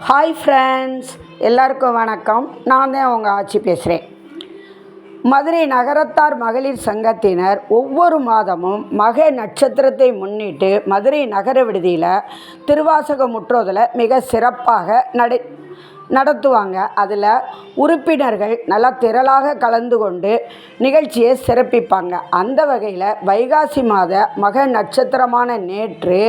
Hi friends எல்லாருக்கும் வணக்கம். நான் தான் அவங்க ஆட்சி பேசுகிறேன் மதுரை நகரத்தார் மகளிர் சங்கத்தினர் ஒவ்வொரு மாதமும் மக நட்சத்திரத்தை முன்னிட்டு மதுரை நகர விடுதியில் திருவாசக முற்றோதில் மிக சிறப்பாக நடை நடத்துவாங்க. அதில் உறுப்பினர்கள் நல்லா திரளாக கலந்து கொண்டு நிகழ்ச்சியை சிறப்பிப்பாங்க. அந்த வகையில் வைகாசி மாத மக நட்சத்திரமான நேற்று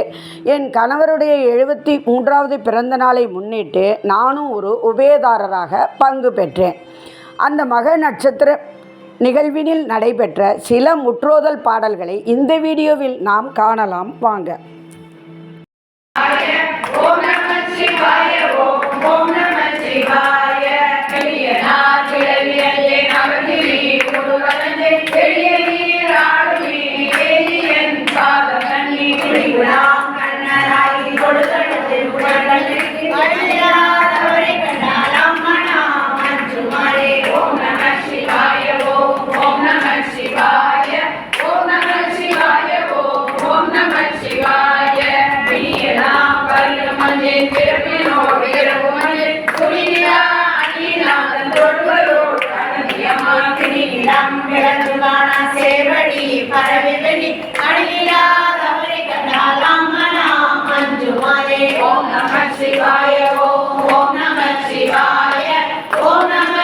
என் கணவருடைய எழுபத்தி மூன்றாவது பிறந்த நாளை முன்னிட்டு நானும் ஒரு உபயதாரராக பங்கு பெற்றேன். அந்த மக நட்சத்திர நிகழ்வினில் நடைபெற்ற சில முற்றோதல் பாடல்களை இந்த வீடியோவில் நாம் காணலாம். வாங்க. சிவாய பிறந்து காணா சேவடி பரவிவெளி அடியிலா தவறி கடாலாமனா அஞ்சுமாலே ஓம் நம சிவாய ஓம் ஓம் நம சிவாய ஓம் நம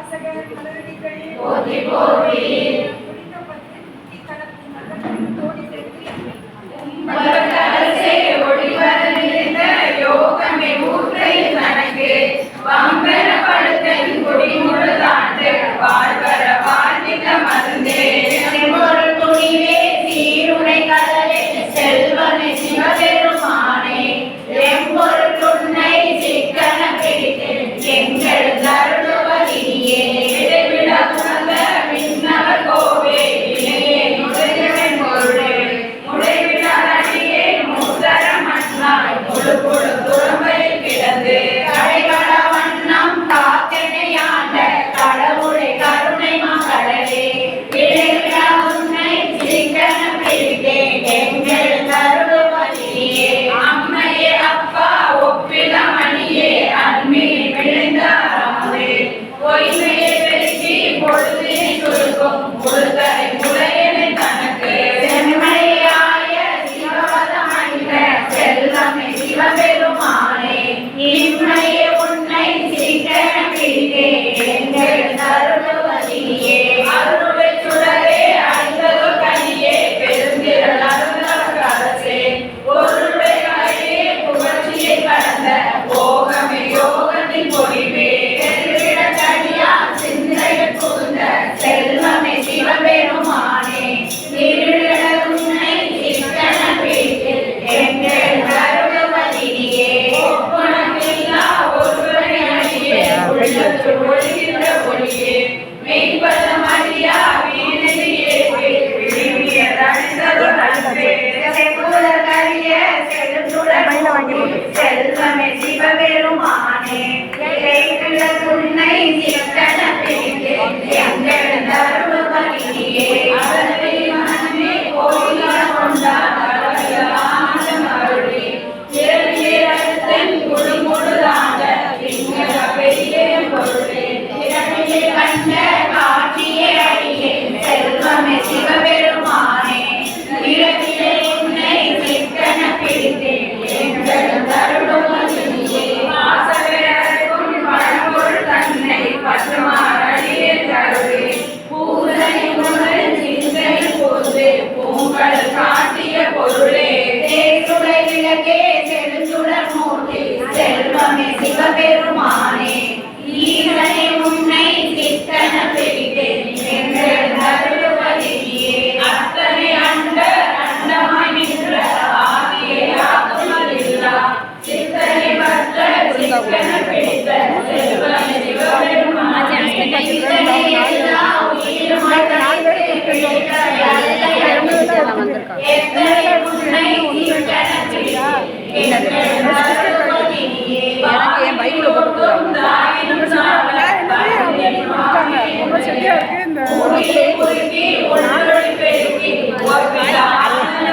வாசகர் மலரடிகள் போற்றி போற்றி முடிக்கப்பட்டு கலக்கும் மகன் தோடி சென்று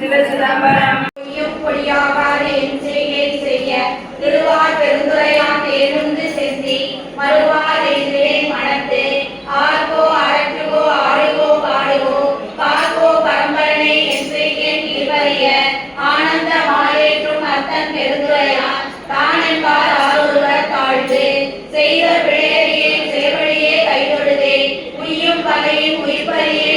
சிவ சிதம்பரம். பொய்யும் செய்ய. திருவார் பெருந்துரையான் தேர்ந்து செந்தி மறுவார் எதிரே மனத்து ஆர்கோ அரற்றுகோ ஆடுகோ பரம்பரனை என்றேன் இருவறிய ஆனந்த மாலேற்றும் அத்தன் பெருந்துரையான் தான் என்பார் ஆரொருவர் செய்த பிழையறியே செவழியே கைதொழுதே. உய்யும் பகையின் உயிர்பறியே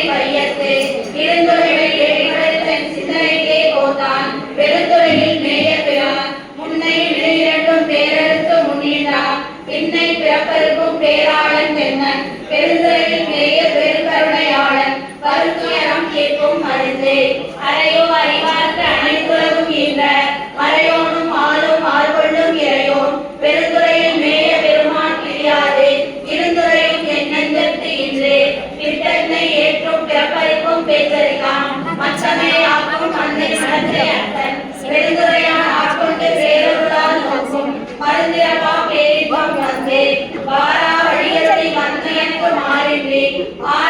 I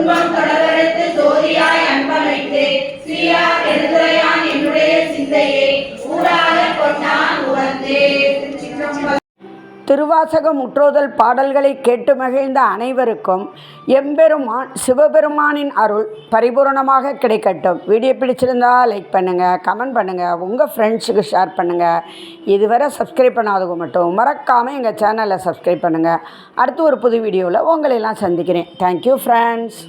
অনুভব করা திருவாசகம் முற்றோதல் பாடல்களை கேட்டு மகிழ்ந்த அனைவருக்கும் எம்பெருமான் சிவபெருமானின் அருள் பரிபூர்ணமாக கிடைக்கட்டும். வீடியோ பிடிச்சிருந்தால் லைக் பண்ணுங்கள் கமெண்ட் பண்ணுங்கள் உங்கள் ஃப்ரெண்ட்ஸுக்கு ஷேர் பண்ணுங்கள் இதுவரை சப்ஸ்கிரைப் பண்ணாதவங்க மட்டும் மறக்காமல் எங்கள் சேனலை சப்ஸ்கிரைப் பண்ணுங்கள் அடுத்து ஒரு புது வீடியோவில் உங்களையெல்லாம் சந்திக்கிறேன். Thank you friends